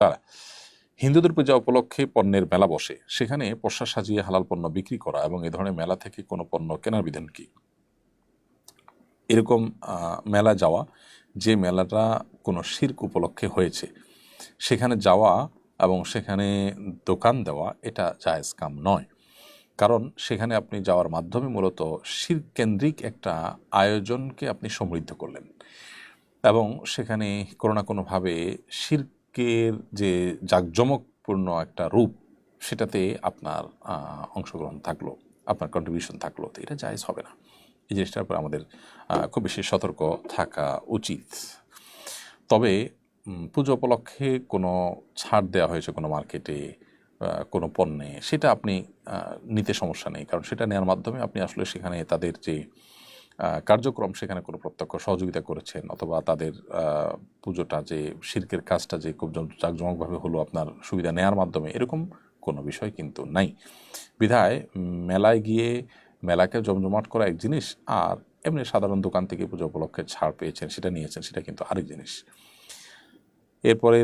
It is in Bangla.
তারা। হিন্দুদের পূজা উপলক্ষে পণ্যের মেলা বসে। সেখানে পোষা সাজিয়ে হালাল পণ্য বিক্রি করা এবং এ ধরনের মেলা থেকে কোনো পণ্য কেনার বিধান কি? এরকম মেলা যাওয়া, যে মেলাটা কোনো শির্ক উপলক্ষে হয়েছে, সেখানে যাওয়া এবং সেখানে দোকান দেওয়া, এটা জায়েজ কাম নয়। কারণ সেখানে আপনি যাওয়ার মাধ্যমে মূলত শির কেন্দ্রিক একটা আয়োজনকে আপনি সমৃদ্ধ করলেন এবং সেখানে কোনো না কোনোভাবে শির্কের যে জাঁকজমকপূর্ণ একটা রূপ, সেটাতে আপনার অংশগ্রহণ থাকল, আপনার কন্ট্রিবিউশন থাকল, তো এটা জায়েজ হবে না। এই জিনিসটার উপর আমাদের খুব বেশি সতর্ক থাকা উচিত। তবে পুজো উপলক্ষে কোনো ছাড় দেওয়া হয়েছে কোনো মার্কেটে কোনো পণ্যে, সেটা আপনি নিতে সমস্যা নেই। কারণ সেটা নেওয়ার মাধ্যমে আপনি আসলে সেখানে তাদের যে কার্যক্রম সেখানে কোনো প্রত্যক্ষ সহযোগিতা করেছেন অথবা তাদের পুজোটা যে শিল্পের কাজটা যে খুব জাঁকজমকভাবে হলো আপনার সুবিধা নেয়ার মাধ্যমে, এরকম কোনো বিষয় কিন্তু নাই। বিধায় মেলায় গিয়ে মেলাকে জমজমাট করা এক জিনিস আর এমনি সাধারণ দোকান থেকে পুজো উপলক্ষে ছাড় পেয়েছেন, সেটা নিয়েছেন, সেটা কিন্তু আরেক জিনিস। এরপরে